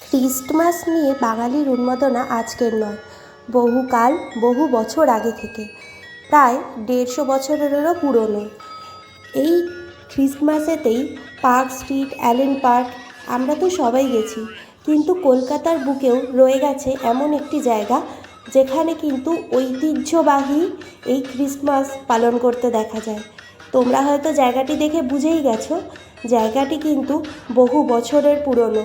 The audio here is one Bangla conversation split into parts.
খ্রিস্টমাস নিয়ে বাঙালির উন্মাদনা আজকের নয় বহুকাল বহু বছর আগে থেকে। প্রায় দেড়শো বছরেরও পুরনো। এই খ্রিস্টমাসেতেই পার্ক স্ট্রিট, অ্যালেন পার্ক, আমরা তো সবাই গেছি, কিন্তু কলকাতার বুকেও রয়ে গেছে এমন একটি জায়গা, যেখানে কিন্তু ঐতিহ্যবাহী এই খ্রিস্টমাস পালন করতে দেখা যায়। তোমরা হয়তো জায়গাটি দেখে বুঝেই গেছো, জায়গাটি কিন্তু বহু বছরের পুরনো,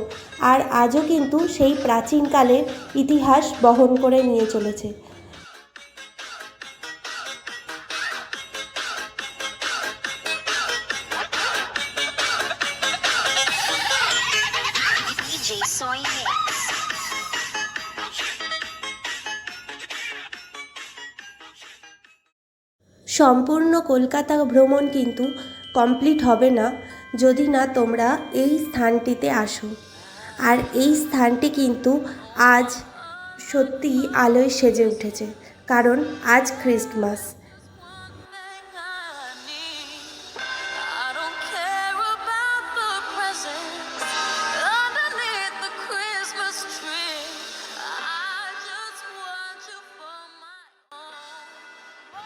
আর আজও কিন্তু সেই প্রাচীনকালের ইতিহাস বহন করে নিয়ে চলেছে। Soy সম্পূর্ণ কলকাতা ভ্রমণ কিন্তু কমপ্লিট হবে না যদি না তোমরা এই স্থানটিতে আসো। আর এই স্থানটি কিন্তু আজ সত্যিই আলোয় সেজে উঠেছে, কারণ আজ খ্রিস্টমাস।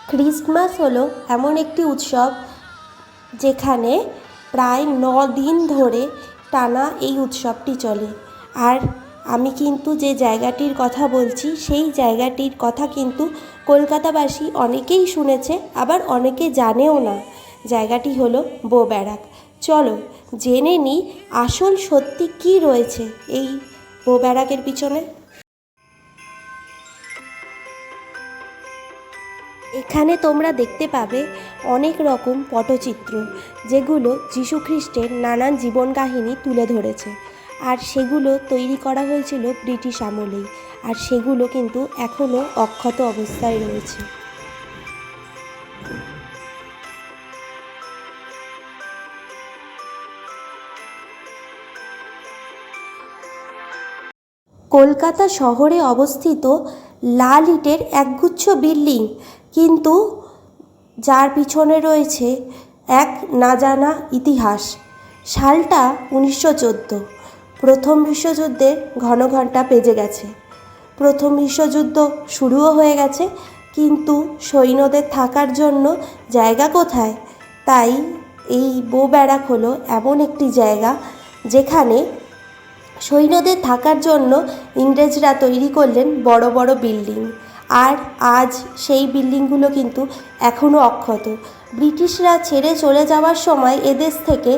খ্রিস্টমাস হলো এমন একটি উৎসব যেখানে প্রায় ন দিন ধরে টানা এই উৎসবটি চলে। আর আমি কিন্তু যে জায়গাটির কথা বলছি, সেই জায়গাটির কথা কিন্তু কলকাতাবাসী অনেকেই শুনেছে, আবার অনেকে জানেও না। জায়গাটি হলো বো ব্যারাক চলো জেনে নিই আসল সত্যি কী রয়েছে এই বো ব্যারাকের পিছনে। এখানে তোমরা দেখতে পাবে অনেক রকম পটচিত্র, যেগুলো যীশুখ্রিস্টের নানান জীবন কাহিনী তুলে ধরেছে। আর সেগুলো তৈরি করা হয়েছিল ব্রিটিশ আমলেই, আর সেগুলো কিন্তু এখনও অক্ষত অবস্থায় রয়েছে। কলকাতা শহরে অবস্থিত লাল ইটের একগুচ্ছ বিল্ডিং কিন্তু যার পিছনে রয়েছে এক না জানা ইতিহাস। সালটা উনিশশো চোদ্দ। প্রথম বিশ্বযুদ্ধের ঘন ঘণ্টা বেজে গেছে। প্রথম বিশ্বযুদ্ধ শুরুও হয়ে গেছে, কিন্তু সৈন্যদের থাকার জন্য জায়গা কোথায়? তাই এই বো ব্যারাক হলো এমন একটি জায়গা যেখানে সৈন্যদের থাকার জন্য ইংরেজরা তৈরি করলেন বড় বড় বিল্ডিং। আর আজ সেই বিল্ডিংগুলো কিন্তু এখনও অক্ষত। ব্রিটিশরা ছেড়ে চলে যাওয়ার সময় এদেশ থেকে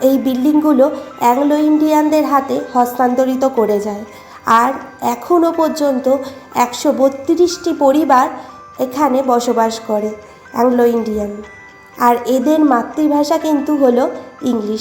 এই বিল্ডিংগুলো অ্যাংলো ইন্ডিয়ানদের হাতে হস্তান্তরিত করে যায়। আর এখনও পর্যন্ত একশো বত্রিশটি পরিবার এখানে বসবাস করে অ্যাংলো ইন্ডিয়ান। আর এদের মাতৃভাষা কিন্তু হলো ইংলিশ।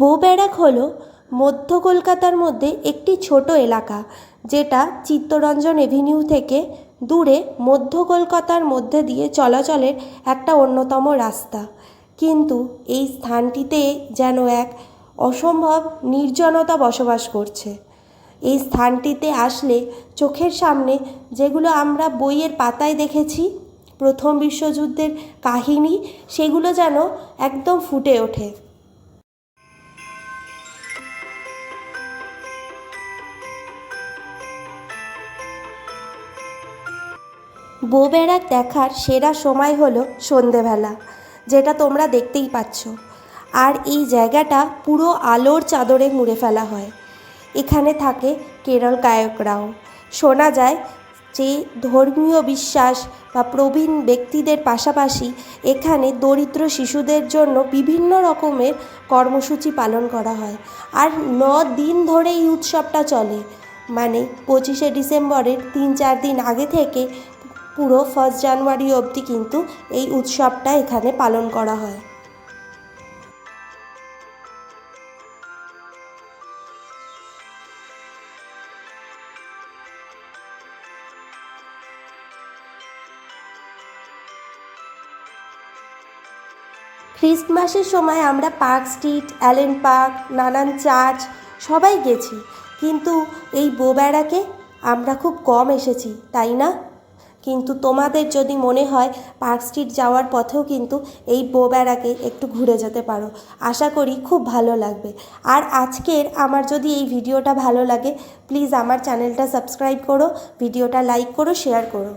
বউব্যারাক হলো মধ্য কলকাতার মধ্যে একটি ছোট এলাকা, যেটা চিত্তরঞ্জন এভিনিউ থেকে দূরে মধ্য কলকাতার মধ্যে দিয়ে চলাচলের একটা অন্যতম রাস্তা। কিন্তু এই স্থানটিতে যেন এক অসম্ভব নির্জনতা বসবাস করছে। এই স্থানটিতে আসলে চোখের সামনে যেগুলো আমরা বইয়ের পাতায় দেখেছি, প্রথম বিশ্বযুদ্ধের কাহিনী, সেগুলো যেন একদম ফুটে ওঠে। বউবেড়াক দেখার সেরা সময় হলো সন্ধেবেলা, যেটা তোমরা দেখতেই পাচ্ছ। আর এই জায়গাটা পুরো আলোর চাদরে মুড়ে ফেলা হয়। এখানে থাকে কেরল গায়করাও শোনা যায় যে ধর্মীয় বিশ্বাস বা প্রবীণ ব্যক্তিদের পাশাপাশি এখানে দরিদ্র শিশুদের জন্য বিভিন্ন রকমের কর্মসূচি পালন করা হয়। আর ন দিন ধরে এই উৎসবটা চলে। মানে পঁচিশে ডিসেম্বরের তিন চার দিন আগে থেকে পুরো ফার্স্ট জানুয়ারি অবধি কিন্তু এই উৎসবটা এখানে পালন করা হয়। খ্রিস্টমাসের সময় আমরা পার্ক স্ট্রিট, অ্যালেন পার্ক, নানান চার্চ সবাই গেছি। কিন্তু এই বোবেড়াকে আমরা খুব কম এসেছি, তাই না? কিন্তু তোমাদের যদি মনে হয় পার্ক স্ট্রিট যাওয়ার পথেও কিন্তু এই বোবেড়াকে একটু ঘুরে যেতে পারো। আশা করি খুব ভালো লাগবে। আর আজকের আমার যদি এই ভিডিওটা ভালো লাগে প্লিজ আমার চ্যানেলটা সাবস্ক্রাইব করো, ভিডিওটা লাইক করো শেয়ার করো।